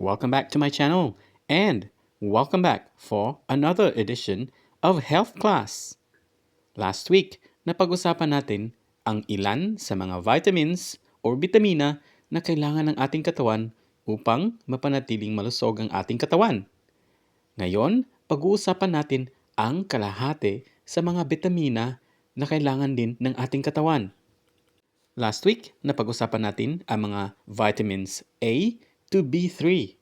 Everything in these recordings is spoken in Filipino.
Welcome back to my channel and welcome back for another edition of Health Class. Last week, napag-usapan natin ang ilan sa mga vitamins or bitamina na kailangan ng ating katawan upang mapanatiling malusog ang ating katawan. Ngayon, pag-uusapan natin ang kalahati sa mga bitamina na kailangan din ng ating katawan. Last week, napag-usapan natin ang mga vitamins A to B3.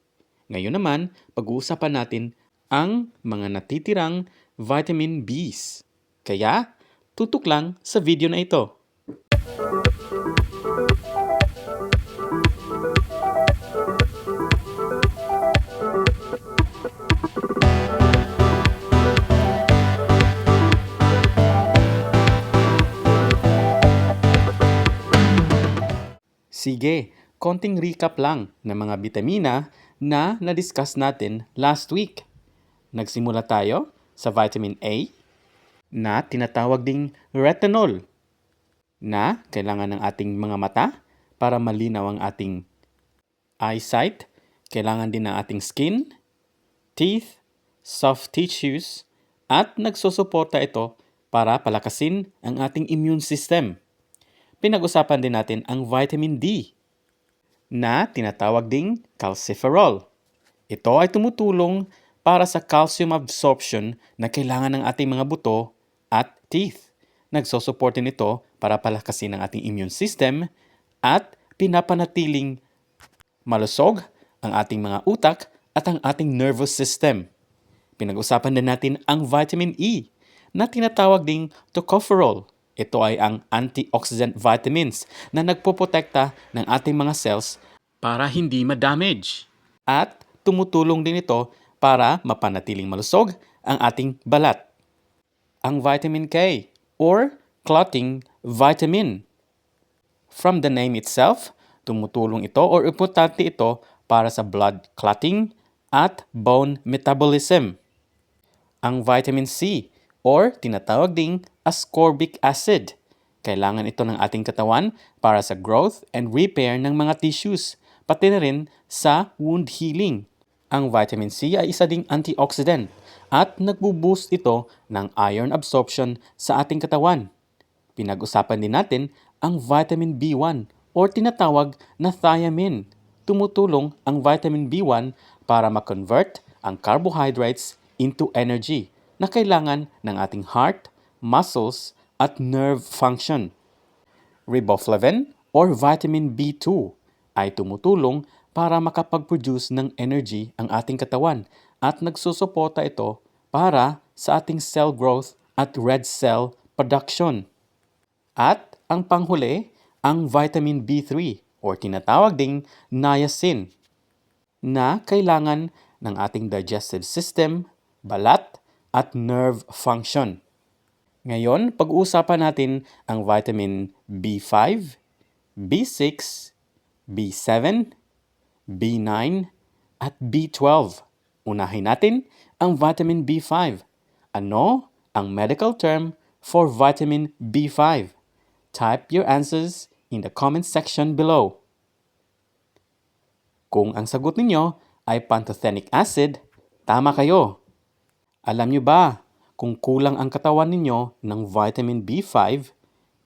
Ngayon naman, pag-uusapan natin ang mga natitirang vitamin Bs. Kaya, tutok lang sa video na ito. Sige, konting recap lang ng mga bitamina na na-discuss natin last week. Nagsimula tayo sa vitamin A na tinatawag ding retinol na kailangan ng ating mga mata para malinaw ang ating eyesight. Kailangan din ng ating skin, teeth, soft tissues, at nagsusuporta ito para palakasin ang ating immune system. Pinag-usapan din natin ang vitamin D na tinatawag ding calciferol. Ito ay tumutulong para sa calcium absorption na kailangan ng ating mga buto at teeth. Nagsusuporta nito para palakasin ang ating immune system at pinapanatiling malusog ang ating mga utak at ang ating nervous system. Pinag-usapan din natin ang vitamin E na tinatawag ding tocopherol. Ito ay ang antioxidant vitamins na nagpoprotekta ng ating mga cells para hindi ma-damage. At tumutulong din ito para mapanatiling malusog ang ating balat. Ang vitamin K or clotting vitamin. From the name itself, tumutulong ito or importante ito para sa blood clotting at bone metabolism. Ang vitamin C or tinatawag ding ascorbic acid. Kailangan ito ng ating katawan para sa growth and repair ng mga tissues, pati na rin sa wound healing. Ang vitamin C ay isa ding antioxidant at nagbo-boost ito ng iron absorption sa ating katawan. Pinag-usapan din natin ang vitamin B1 or tinatawag na thiamine. Tumutulong ang vitamin B1 para ma-convert ang carbohydrates into energy na kailangan ng ating heart, muscles, at nerve function. Riboflavin or vitamin B2 ay tumutulong para makapag-produce ng energy ang ating katawan at nagsusuporta ito para sa ating cell growth at red cell production. At ang panghuli, ang vitamin B3 or tinatawag ding niacin na kailangan ng ating digestive system, balat, at nerve function. Ngayon, pag-uusapan natin ang vitamin B5, B6, B7, B9, at B12. Unahin natin ang vitamin B5. Ano ang medical term for vitamin B5? Type your answers in the comment section below. Kung ang sagot ninyo ay pantothenic acid, tama kayo. Alam nyo ba kung kulang ang katawan ninyo ng vitamin B5,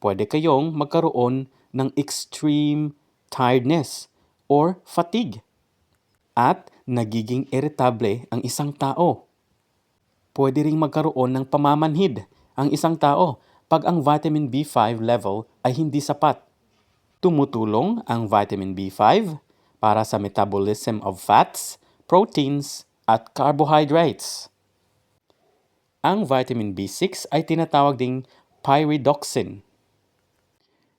pwede kayong magkaroon ng extreme tiredness or fatigue at nagiging irritable ang isang tao. Pwede ring magkaroon ng pamamanhid ang isang tao pag ang vitamin B5 level ay hindi sapat. Tumutulong ang vitamin B5 para sa metabolism of fats, proteins, at carbohydrates. Ang vitamin B6 ay tinatawag ding pyridoxine.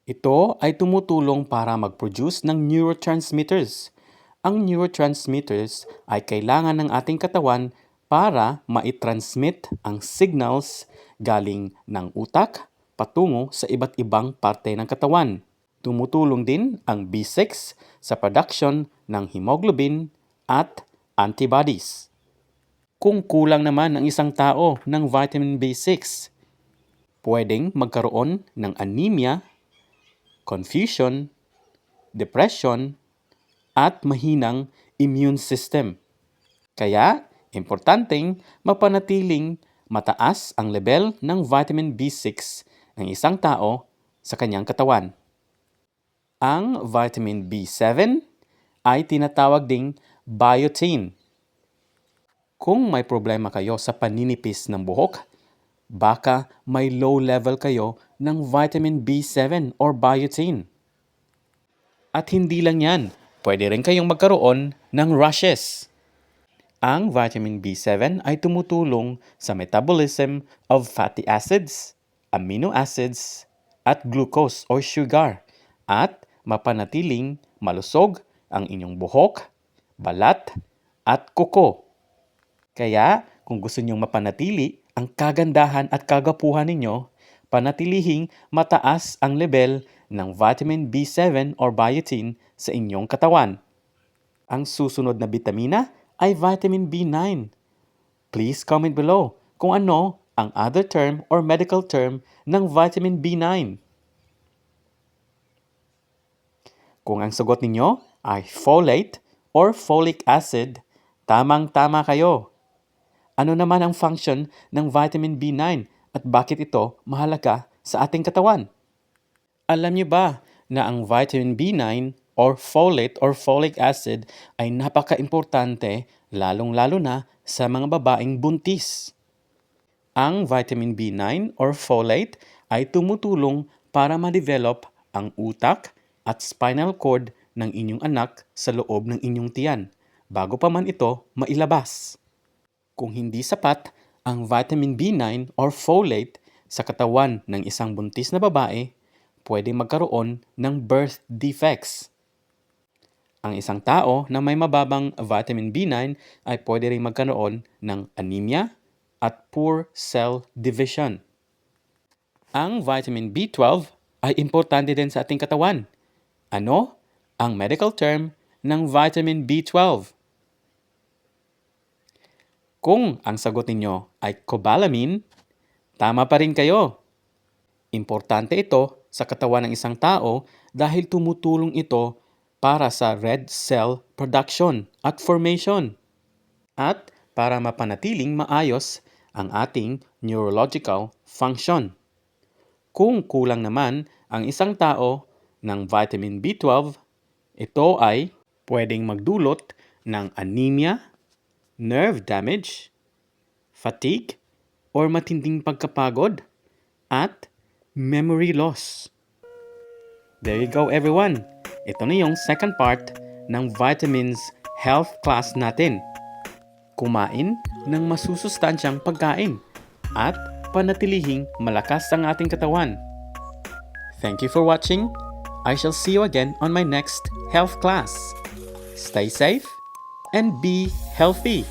Ito ay tumutulong para mag-produce ng neurotransmitters. Ang neurotransmitters ay kailangan ng ating katawan para ma-transmit ang signals galing ng utak patungo sa iba't ibang parte ng katawan. Tumutulong din ang B6 sa production ng hemoglobin at antibodies. Kung kulang naman ang isang tao ng vitamin B6, pwedeng magkaroon ng anemia, confusion, depression, at mahinang immune system. Kaya, importanteng mapanatiling mataas ang level ng vitamin B6 ng isang tao sa kanyang katawan. Ang vitamin B7 ay tinatawag ding biotin. Kung may problema kayo sa paninipis ng buhok, baka may low level kayo ng vitamin B7 or biotin. At hindi lang yan, pwede rin kayong magkaroon ng rashes. Ang vitamin B7 ay tumutulong sa metabolism of fatty acids, amino acids, at glucose or sugar at mapanatiling malusog ang inyong buhok, balat, at kuko. Kaya kung gusto nyong mapanatili ang kagandahan at kagapuhan ninyo, panatilihing mataas ang level ng vitamin B7 or biotin sa inyong katawan. Ang susunod na bitamina ay vitamin B9. Please comment below kung ano ang other term or medical term ng vitamin B9. Kung ang sagot ninyo ay folate or folic acid, tamang-tama kayo. Ano naman ang function ng vitamin B9 at bakit ito mahalaga sa ating katawan? Alam niyo ba na ang vitamin B9 or folate or folic acid ay napaka-importante lalong-lalo na sa mga babaeng buntis? Ang vitamin B9 or folate ay tumutulong para ma-develop ang utak at spinal cord ng inyong anak sa loob ng inyong tiyan bago pa man ito mailabas. Kung hindi sapat ang vitamin B9 or folate sa katawan ng isang buntis na babae, pwede magkaroon ng birth defects. Ang isang tao na may mababang vitamin B9 ay pwede rin magkaroon ng anemia at poor cell division. Ang vitamin B12 ay importante din sa ating katawan. Ano ang medical term ng vitamin B12? Kung ang sagot ninyo ay cobalamin, tama pa rin kayo. Importante ito sa katawan ng isang tao dahil tumutulong ito para sa red cell production at formation at para mapanatiling maayos ang ating neurological function. Kung kulang naman ang isang tao ng vitamin B12, ito ay pwedeng magdulot ng anemia, nerve damage, fatigue, or matinding pagkapagod, at memory loss. There you go everyone. Ito na yung second part ng vitamins health class natin. Kumain ng masusustansyang pagkain at panatilihing malakas ang ating katawan. Thank you for watching. I shall see you again on my next health class. Stay safe and be healthy.